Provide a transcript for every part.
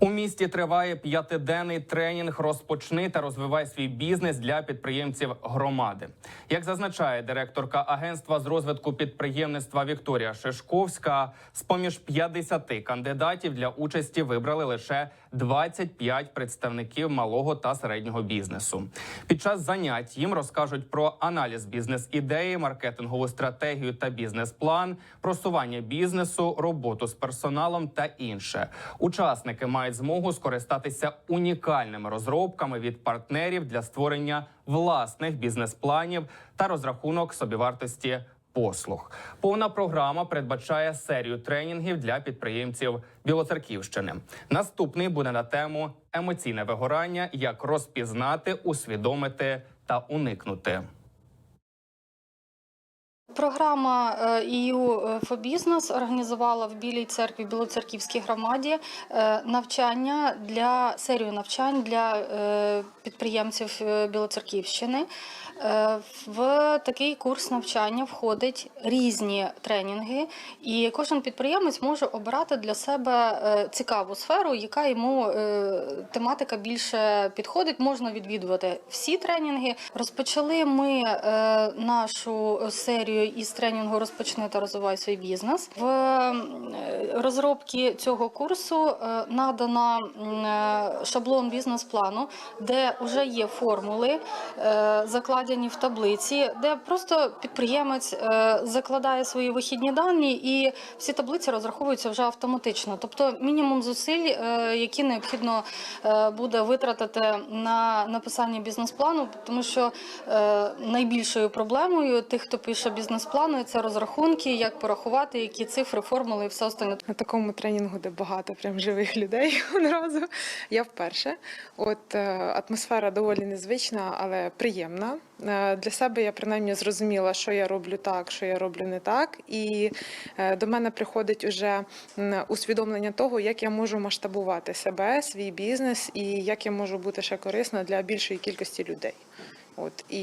У місті триває п'ятиденний тренінг Розпочни та розвивай свій бізнес для підприємців громади. Як зазначає директорка агентства з розвитку підприємництва Вікторія Шишковська, з поміж 50 кандидатів для участі вибрали лише 25 представників малого та середнього бізнесу. Під час занять їм розкажуть про аналіз бізнес-ідеї, маркетингову стратегію та бізнес-план, просування бізнесу, роботу з персоналом та інше. Учасники мають змогу скористатися унікальними розробками від партнерів для створення власних бізнес-планів та розрахунок собівартості послуг. Повна програма передбачає серію тренінгів для підприємців Білоцерківщини. Наступний буде на тему емоційне вигорання, як розпізнати, усвідомити та уникнути. Програма EU for Business організувала в Білій церкві Білоцерківській громаді е, навчання для серію навчань для е, підприємців е, Білоцерківщини. В такий курс навчання входить різні тренінги, і кожен підприємець може обирати для себе цікаву сферу, яка йому тематика більше підходить. Можна відвідувати всі тренінги. Розпочали ми нашу серію із тренінгу Розпочни та розвивай свій бізнес. В е, розробці цього курсу е, надано е, шаблон бізнес-плану, де вже є формули, закладені в таблиці, де просто підприємець закладає свої вихідні дані, і всі таблиці розраховуються вже автоматично. Тобто мінімум зусиль, які необхідно буде витратити на написання бізнес-плану, тому що найбільшою проблемою тих, хто пише бізнес-плани, це розрахунки, як порахувати, які цифри, формули і все остальне. На такому тренінгу, де багато прям живих людей одразу. Я вперше. От е, атмосфера доволі незвична, але приємна. Е, Для себе я принаймні зрозуміла, що я роблю так, що я роблю не так. І е, до мене приходить уже усвідомлення того, як я можу масштабувати себе, свій бізнес і як я можу бути ще корисна для більшої кількості людей. От і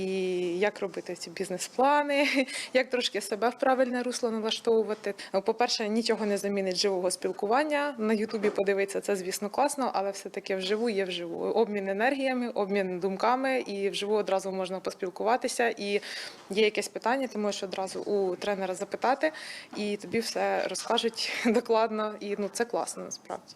як робити ці бізнес-плани, як трошки себе в правильне русло налаштовувати. Ну, По-перше, нічого не замінить живого спілкування. На Ютубі подивитися це, звісно, класно, але все-таки вживу є вживу. Обмін енергіями, обмін думками, і вживу одразу можна поспілкуватися. І є якесь питання, ти можеш одразу у тренера запитати, і тобі все розкажуть докладно. І ну це класно насправді.